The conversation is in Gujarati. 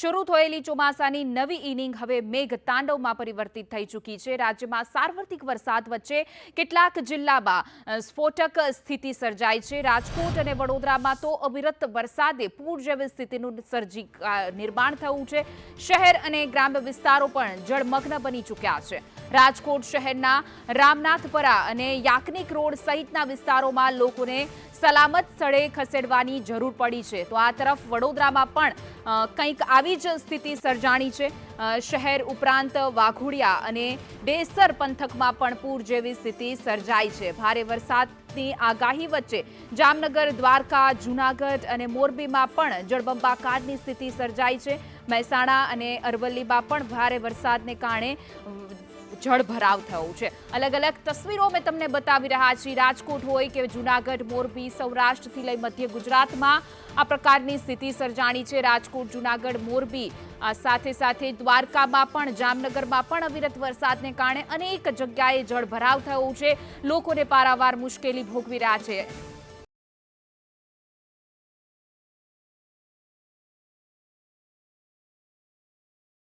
શરૂ થયેલી ચોમાસાની નવી ઇનિંગ હવે મેઘ તાંડવમાં પરિવર્તિત થઈ ચૂકી છે. રાજ્યમાં સાર્વત્રિક વરસાદ વચ્ચે કેટલાક જિલ્લામાં સ્ફોટક સ્થિતિ સર્જાઈ છે. રાજકોટ અને વડોદરામાં તો અવિરત વરસાદે પૂર જેવી સ્થિતિનું સર્જી નિર્માણ થયું છે. શહેર અને ગ્રામ્ય વિસ્તારો પણ જળમગ્ન બની ચૂક્યા છે. રાજકોટ શહેરના રામનાથપરા અને યાકનિક રોડ સહિતના વિસ્તારોમાં લોકોને સલામત સ્થળે ખસેડવાની જરૂર પડી છે. તો આ તરફ વડોદરામાં પણ કંઈક આવી જ સ્થિતિ સર્જાણી છે. શહેર ઉપરાંત વાઘોડિયા અને ડેસર પંથકમાં પણ પૂર જેવી સ્થિતિ સર્જાઈ છે. ભારે વરસાદની આગાહી વચ્ચે જામનગર, દ્વારકા, જૂનાગઢ અને મોરબીમાં પણ જળબંબાકારની સ્થિતિ સર્જાઈ છે. મહેસાણા અને અરવલ્લીમાં પણ ભારે વરસાદને કારણે જળભરાવ થયો છે. અલગ અલગ તસવીરો અમે તમને બતાવી રહ્યા છીએ. રાજકોટ હોય કે જુનાગઢ, મોરબી, સૌરાષ્ટ્રથી લઈ મધ્ય ગુજરાતમાં આ પ્રકારની સ્થિતિ સર્જાણી છે. રાજકોટ, જુનાગઢ, મોરબી સાથે સાથે દ્વારકામાં પણ, જામનગરમાં પણ અવિરત વરસાદને કારણે અનેક જગ્યાએ જળભરાવ થયો છે. લોકોને પારાવાર મુશ્કેલી ભોગવી રહ્યા છે.